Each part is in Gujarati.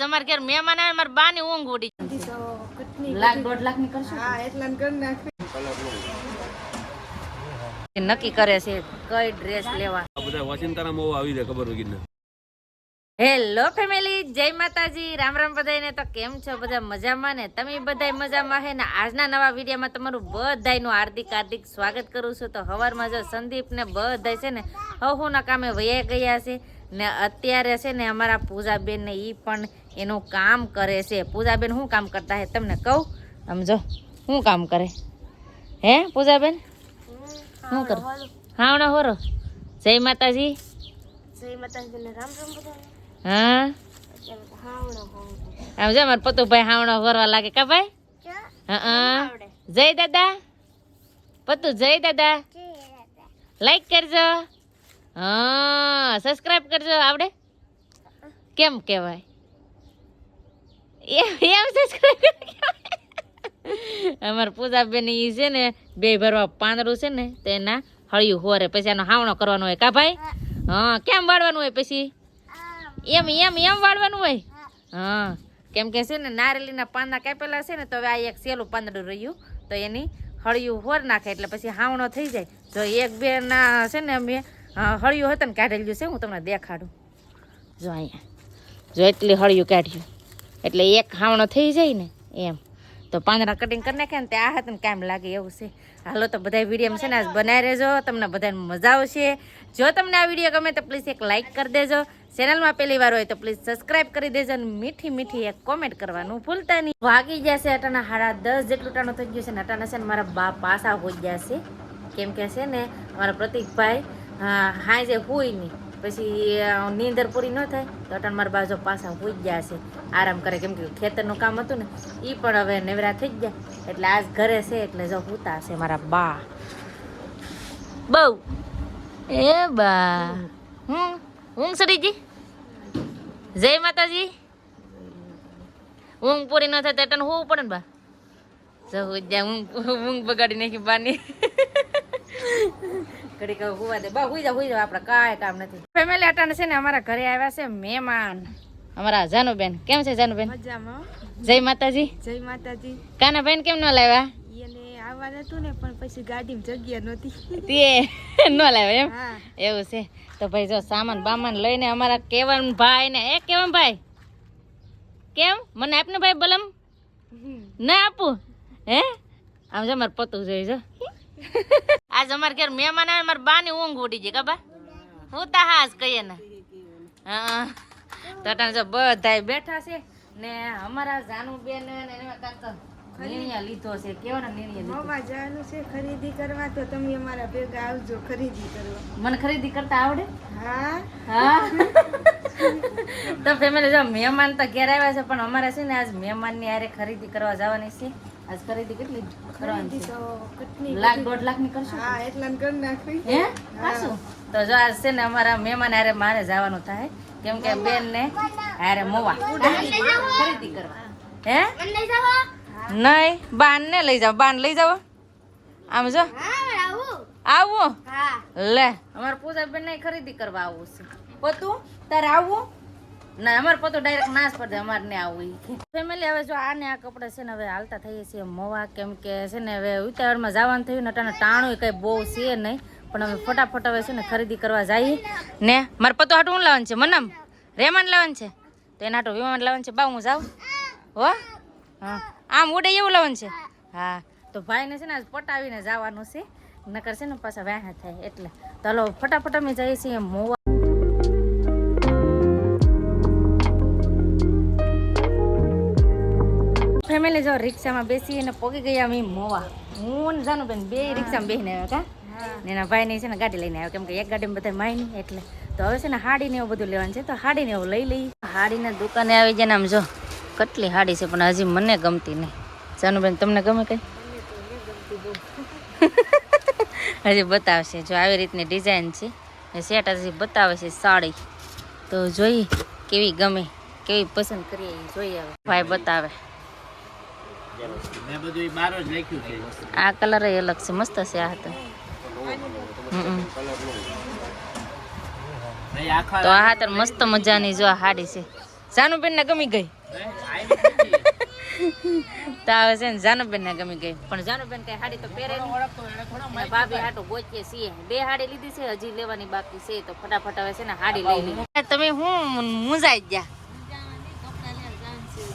તમારે ઘેર મહેમાન આવે મારા બા ની ઊંઘ ઉડી લાખ દોઢ લાખની કરશું? હા એટલા કરી નાખી નક્કી કરે છે કઈ ડ્રેસ લેવા. બધા વોશિંગટન મોવા આવી જાય ખબર વગર હેલો ફેમિલી જય માતાજી. રામ રામ બધાને તો કેમ છો? બધા મજામાં ને? તમે બધા મજામાં હે ને? આજના નવા વિડીયોમાં તમારું બધાયનું હાર્દિક હાર્દિક સ્વાગત કરું છું. તો હવારમાં જો સંદીપ ને બધા છે ને હવના કામે વયા ગયા છે. ને અત્યારે છે ને અમારા પૂજાબેન ને એ પણ એનું કામ કરે છે. પૂજાબેન શું કામ કરતા હે તમને કહું? સમજો શું કામ કરે? હે પૂજાબેન? શું કરે? હાવણા હોરો. જય માતાજી. જય માતાજી રામ રામ હા? આમ જો ભાઈ પતુભાઈ હાવણો ભરવા લાગે કા ભાઈ? હા જય દાદા. પતુ જય દાદા. લાઈક કરજો. હા સબસ્ક્રાઇબ કરજો આવડે. કેમ કહેવાય? એમ એમ સબસ્ક્રાઇબ અમારા પૂજાબેન એ છે ને, બે ભરવા પાંદડું છે ને, તો એના હળિયું હોરે. પછી એનો હાવણો કરવાનો હોય. કા ભાઈ? હા, કેમ વાળવાનું હોય પછી? એમ એમ એમ વાળવાનું હોય? હા, કેમ કે છે ને, નારેલીના પાંદા કાપેલા છે ને, તો હવે આ એક સેલું પાંદડું રહ્યું. તો એની હળિયું હોર નાખે, એટલે પછી હાવણો થઈ જાય. તો એક બે ના છે ને, અમે અ, હળિયું હતું ને કાઢેલું છે હું તમને દેખાડું. જો અહીંયા. જો એટલી હળિયું કાઢ્યું. એટલે એક હાવણો થઈ જાય ને એમ. તો પાંદડા કટિંગ કરી નાખે ને તે આ હતું ને કામ લાગે એવું છે. હાલો તો બધા વીડિયો છે ને આજ બનાવી રહેજો. તમને બધાને મજા આવશે. જો તમને આ વીડિયો ગમે તો પ્લીઝ એક લાઇક કરી દેજો. ચેનલમાં પહેલી વાર હોય તો પ્લીઝ સબસ્ક્રાઇબ કરી દેજો અને મીઠી મીઠી એક કોમેન્ટ કરવાનું ભૂલતા નહીં. વાગી જશે અટાણા સાડા દસ જેટલું ટાણું થઈ ગયું છે ને અટાણા છે ને મારા બા પાસા હોઈ જશે કેમ કે છે ને અમારા પ્રતિકભાઈ હાજે હોય નહીં પછી નીંદર પૂરી ન થાય તો અટણ મારા બાજુ પાછા હોઈ ગયા છે આરામ કરે, કેમ કે ખેતરનું કામ હતું ને એ પણ હવે નેવરા થઈ ગયા એટલે આજ ઘરે છે, એટલે જો હુતા છે મારા બા. બહુ. એ બા. હું? ઊંઘ સડીજી જય માતાજી. ઊંઘ પૂરી ન થાય તો અટણ હોવું પડે ને બા? જવું જાય, ઊંઘ ઊંઘ બગાડી નાખી બાની. ઘડી કહું હુવા દે. બા હુઈ જા હુઈ જા આપણે કાંઈ કામ નથી. ફેમિલી અટાણે છે ને અમારા ઘરે આવ્યા છે મહેમાન. અમારા જાનુબેન. કેમ છે જાનુબેન? મજામાં. જય માતાજી. જય માતાજી. કાના બેન કેમ ન લાવ્યા? એને આવવાનું હતું ને પણ પછી ગાડીમાં જગ્યા નહોતી. તે ન લાવ્યા એમ? એવું છે. તો ભાઈ જો સામાન બામાન લઈને અમારા કેવન ભાઈ ને એ કેવન ભાઈ? કેમ? મને આપને ભાઈ બલમ? ના આપું. હે? આમ જો મારે પતું જોઈ જો. આજ અમારે ઘેર મહેમાન આવે મારા બા ની ઊંઘ ઉડી જાય કબા હું તા હાસ કહીએ ને. હા. તો જો બધા બેઠા છે ને અમારા જાનુબેન ને એને નિર્ણય લીધો છે. કેવો ને નિર્ણય લીધો? મોમાં જવાનું છે ખરીદી કરવા તો તમે અમારા ભેગા આવજો ખરીદી કરવા. મને ખરીદી કરતા આવડે? હા. હા? તો ફેમિલી જો મહેમાન તો ઘેર આવ્યા છે પણ અમારે છે ને આજ મહેમાનની હારે ખરીદી કરવા જવાની છે. આજ ખરીદી કેટલી કરવાની તો કેટલી લાખ દોઢ લાખની કરશું હા એટલા કરી નાખવી. હે? પાછું? તો જો આજ છે ને અમારા મહેમાન હારે મારે જવાનું થાય. કેમ કે બેન ને હારે મોવા. ખરીદી કરવા. હે? નહીં બાન ને લઈ જાવ બાન લઈ જાવ આમ જો. આવું. લે. અમારે પૂજા બેન ને ખરીદી કરવા આવવું છે. પતું તારે આવવું ના, અમારે પતું ડાયરેક્ટ નાશ પડી અમારે ને આવું ફેમિલી હવે જો આ ને આ કપડા છે ને હવે હાલતા થઈએ છીએ મોવા કેમ કે છે ને હવે ઉતાવળમાં જવાનું થયું ને અટાણે ટાણું કઈ બહુ છે નહીં, પણ અમે ફટાફટ હવે છે ને ખરીદી કરવા જઈએ ને મારે પતો હાટું હું લાવવાનું છે? મનમ, રેમાન લાવવાનું છે? તો એના હાટું વિમાન લાવવાનું છે? બા, હું જાઉં? હો? હા. આમ ઉડે એવું લાવવાનું છે? હા. તો ભાઈને છે ને આજ પટાવીને જવાનું છે. નકર છે ને પાછા વ્યાહ થાય એટલે. તો હલો, ફટાફટ અમે જઈએ છીએ મોવા ફેમિલી જો રિક્ષામાં બેસી અને પોગી ગયા અમે મોવા. હું જાનું બેન બે રિક્ષામાં બેસીને આવ્યા કા? ને એના ભાઈને છે ને ગાડી લઈને આવ્યો કેમ કે એક ગાડીમાં બધા માય નહીં એટલે. તો હવે છે ને હાડી ને એવું બધું લેવાનું છે તો હાડી ને એવું લઈ લઈ હાડીના દુકાને આવી જાય ને આમ જો કેટલી હાડી છે પણ હજી મને ગમતી નહીં. જાનુબેન તમને ગમે કઈ? હજી બતાવશે જો આવી રીતની ડિઝાઇન છે. સેટ હજી બતાવે છે સાડી. તો જોઈ કેવી ગમે કેવી પસંદ કરીએ જોઈએ હવે. ભાઈ બતાવે મેં બધું બાર જ લખ્યું છે આ કલર અલગ છે મસ્ત છે આ તો. હમ નહીં તો આ હાતર મસ્ત મજાની જો આ હાડી છે. જાનુબેન ને ગમી ગઈ. તો છે ને જાનુબેન ને ગમી ગઈ. પણ જાનુબેન કઈ હાડી તો પહેરે ભાભી હાટો ગોચીએ છીએ. બે હાડી લીધી છે હજી લેવાની બાકી છે તો ફટાફટ આવે છે ને હાડી લઈ તમે હું મુંજાઈ ગયા?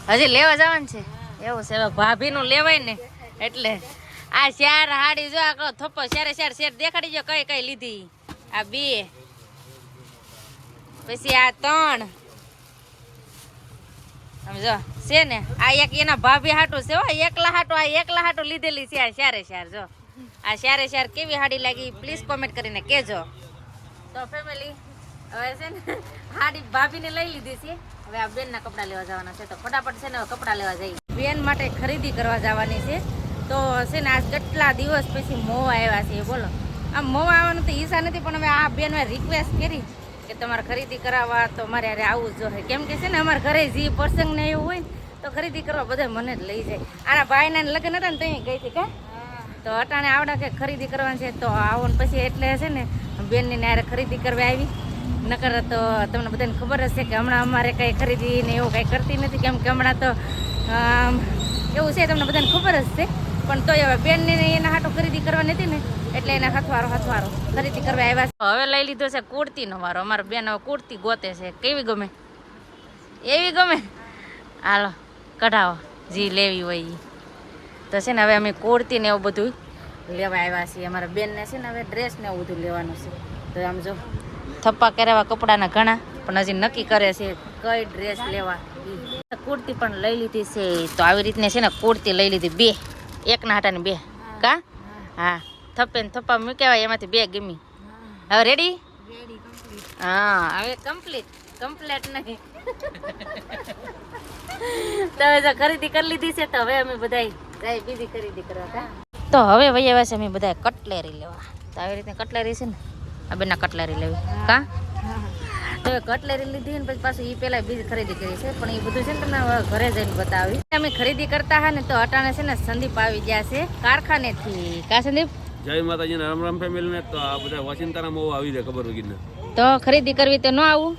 હજી લેવા જવાનું છે? એવું છે ભાભી નું લેવાય ને, એટલે આ ચાર હાડી જો આ થપ્પો ચારે ચાર શેર દેખાડી જો, કઈ કઈ લીધી. આ બે. પછી આ ત્રણ. સમજો છે ને, આ એક એના ભાભી હાટું છે, હો એકલા હાટું, આ એકલા હાટું લીધેલી છે, આ ચારે ચાર જો. આ ચારે ચાર કેવી હાડી લાગી પ્લીઝ કોમેન્ટ કરીને કહેજો. તો ફેમિલી હવે છે ને, હાડી ભાભીને લઈ લીધી છે. હવે આ બેનના કપડાં લેવા જવાના છે, તો ફટાફટ છે ને, હવે કપડાં લેવા જઈએ. બેન માટે ખરીદી કરવા જવાની છે. તો છે ને આજ કેટલા દિવસ પછી મોવા આવ્યા છે, બોલો. આમ મોવા આવવાનું તો ઈચ્છા નથી, પણ હવે આ બેન રિક્વેસ્ટ કરી કે તમારે ખરીદી કરાવવા, તો મારે હારે આવવું જ જોઈએ. કેમ કે છે ને અમારા ઘરે જે પ્રસંગ ને એવું હોય તો ખરીદી કરવા બધા મને જ લઈ જાય. આના ભાઈના લગ્ન હતા ને ત્યાં ગઈ હતી કે? તો અટાણે આવડા કે ખરીદી કરવાની છે, તો આવો ને પછી એટલે છે ને બેનની નારે ખરીદી કરવા આવી. નકર તો તમને બધાને ખબર હશે કે હમણાં અમારે કંઈ ખરીદી ને એવું કંઈ કરતી નથી, કેમ કે હમણાં તો એવું છે તમને બધાને ખબર જ છે. પણ તોય હવે બેનને એના હાટો ખરીદી કરવાની હતી ને, એટલે એના હથવારો હથવારો ખરીદી કરવા આવ્યા છે. હવે લઈ લીધો છે કુર્તીનો વારો. અમારા બેન હવે કુર્તી ગોતે છે. કેવી ગમે? એવી ગમે? હાલો, કઢાવો. જી લેવી હોય તો છે ને હવે અમે કુર્તી ને એવું બધું લેવા આવ્યા છીએ. અમારા બેનને છે ને હવે ડ્રેસ ને એવું બધું લેવાનું છે. તો આમ જો, થપ્પા કરાવવા કપડાના ઘણા, પણ હજી નક્કી કરે છે કઈ ડ્રેસ લેવા. કુર્તી પણ લઈ લીધી છે. તો આવી રીતને છે ને કુર્તી લઈ લીધી. બે. એકના હાટાની બે. કા? હા. થપ્પે ને થપ્પા મૂક્યા એમાંથી બે ગમી. હવે રેડી હા, હવે કમ્પ્લીટ કમ્પ્લીટ નહીં. તો હવે ખરીદી કરી લીધી છે, તો હવે અમે બધા બીજી ખરીદી કરવા તો હવે વહી આવ્યા છે, અમે બધા કટલેરી લેવા. તો આવી રીતે કટલેરી છે ને, આ બેના કટલેરી લેવી. કા? તો કટલેરી લીધી ને પછી પાછું એ પેલા બીજ ખરીદી કરી છે. પણ એ બધું છે ને તમને ઘરે જઈને બતાવી. અમે ખરીદી કરતા હા ને તો અટાણે છે ને સંદીપ આવી ગયા છે કારખાનેથી. કા સંદીપ? જય માતાજી રામ રામ ફેમિલી ને. તો આ બધા વચિંતાના મોવા આવી જાય ખબર વગીને તો ખરીદી કરવી તો ન આવું?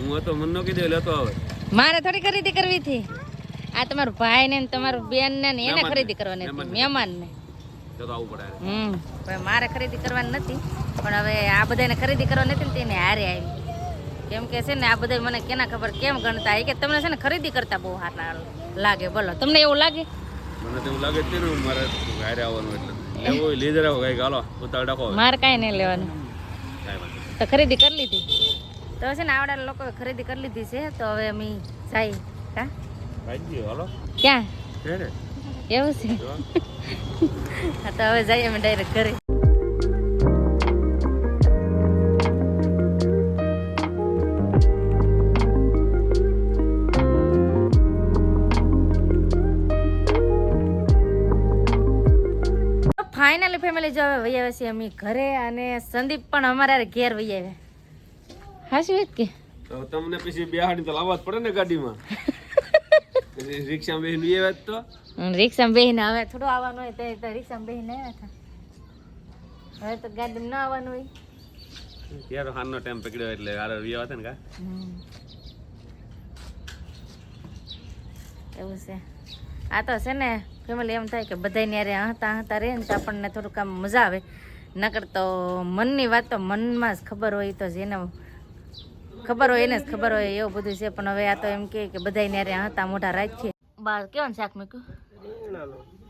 હું તો મન નો કીધું લેતો આવે. મારે થોડી ખરીદી કરવી હતી. આ તમારું ભાઈ ને તમારું બેન ને એને ખરીદી કરવાની હતી. મહેમાન ને. તો તો પડે. હમ. મારે ખરીદી કરવાની નથી. પણ હવે આ બધાને ખરીદી કરવાની નથી ને તેને હારે આવી. કેમ કે છે ને આ બધા મને કેના ખબર કેમ ગણતા કે તમને છે ને ખરીદી કરતા બહુ હારા લાગે બોલો તમને એવું લાગે? મને તો એવું લાગે છે ને મારે ઘરે આવવાનું એટલે. લેવો લીધે રાખો કઈ ગાલો ઉતાળ રાખો. મારે કાંઈ નહીં લેવાનું. તો ખરીદી કરી લીધી? તો છે ને આવડા લોકો ખરીદી કરી લીધી છે તો હવે અમે જાય. કા ક્યાં? એવું છે? તો હવે જઈએ અમે ડાયરેક્ટ ઘરે. ફાઇનલી ફેમિલી જો હવે વૈયા છીએ અમે ઘરે અને સંદીપ પણ અમારા ઘેર વૈયા હાશું વાત કે? તો તમને પછી બે હાડી તો લાવવા જ પડે ને ગાડીમાં. રિક્ષા બેહીન બે વાત તો. રિક્ષા બેહીને હવે થોડું આવવાનું હોય તો રિક્ષામાં બેહીને આવ્યા હતા. હવે તો ગાડી ન આવવાનું હોય. ત્યારે હારનો ટાઈમ પકડ્યો એટલે હારો વ્યવા હતા ને કા? એવું છે. આ તો છે ને ફેમિલી એમ થાય કે બધાય ન્યારે હતા હતા રહે ને તો આપણને થોડુંક આમ મજા આવે. નકર તો મનની વાત તો મનમાં જ ખબર હોય તો જેને ખબર હોય એને જ ખબર હોય એવું બધું છે. પણ હવે આ તો એમ કે બધાય ન્યારે હતા મોઢા રાખીએ. બાર કેવાનું શાક મૂક્યું?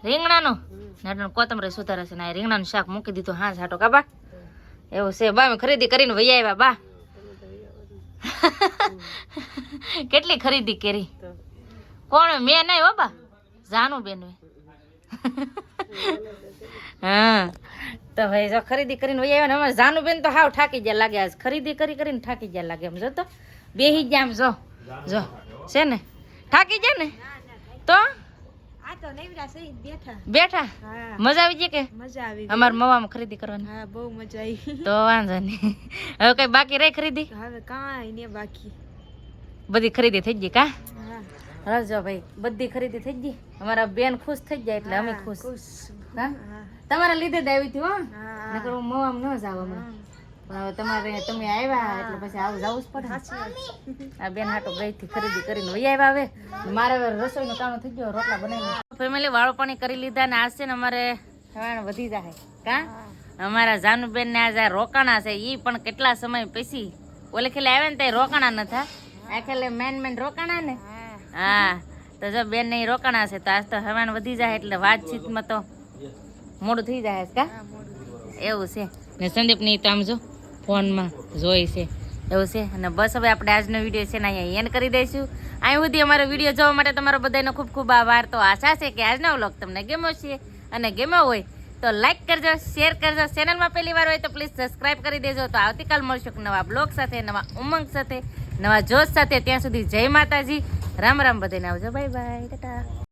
રીંગણાનું? નાટણ કોથમરી સુધારે છે ને રીંગણાનું શાક મૂકી દીધું. હા સાટો કાબા એવું છે. બા મેં ખરીદી કરીને વહી આવ્યા, બા. કેટલી ખરીદી કરી? કોણ? મેં નહીં હો, બા. જાનું બેન હા. તો ભાઈ જો ખરીદી કરીને વહી આવ્યા ને અમારે જાનું બેન તો હાવ થાકી ગયા લાગે આજ. ખરીદી કરી કરીને થાકી ગયા લાગે એમ જો તો. બેહી ગયા આમ જો. જો. છે ને? થાકી ગયા ને? તો? બેઠા. બેઠા? મજા આવી ગઈ કે? મજા આવી અમાર મવામાં ખરીદી કરવાની. હા બહુ મજા આવી. તો વાંધો નહીં. હવે કઈ બાકી રહી ખરીદી? હવે કાંઈ ને બાકી. બધી ખરીદી થઈ ગઈ કા? હા. રજો ભાઈ બધી ખરીદી થઈ ગઈ. અમારા બેન ખુશ થઈ જાય એટલે અમે ખુશ? તમારા લીધે જ આવી હતી હો. નકર હું મવામાં ન જાવ પણ હવે તમારે તમે આવ્યા એટલે પછી આવું જવું જ પડે આ બેન હાટો ગઈ થી ખરીદી કરીને વહી આવ્યા હવે. મારે હવે રસોઈનું કામ થઈ ગયો રોટલા બનાવી ફેમિલી વાળો પાણી કરી લીધા ને આજ છે ને અમારે વધી જાય કા? અમારા જાનુબેન ને આજે રોકાણા છે ઈ પણ કેટલા સમય પછી ઓલે ખેલે આવ્યા ને તે રોકાણા નતા. આ ખેલે મેન મેન રોકાણા ને. હા, તો જો બેન ને ઈ રોકાણા છે, તો આજ તો હવાન વધી જાય એટલે વાતચીતમાં તો મોડું થઈ જાય કા? એવું છે. ને સંદીપની તો આમ જો ફોનમાં જોઈ છે. એવું છે. અને બસ હવે આપણે આજનો વીડિયો છે ને અહીંયા એન્ડ કરી દઈશું. અહીં સુધી અમારો વીડિયો જોવા માટે તમારો બધાનો ખૂબ ખૂબ આભાર. તો આશા છે કે આજનો વ્લોગ તમને ગમ્યો છે અને ગમ્યો હોય તો લાઈક કરજો શેર કરજો. ચેનલમાં પહેલી વાર હોય તો પ્લીઝ સબસ્ક્રાઇબ કરી દેજો. તો આવતીકાલ મળશું નવા બ્લોગ સાથે, નવા ઉમંગ સાથે, નવા જોશ સાથે. ત્યાં સુધી જય માતાજી. રામ રામ બધાને આવજો. Bye bye tata.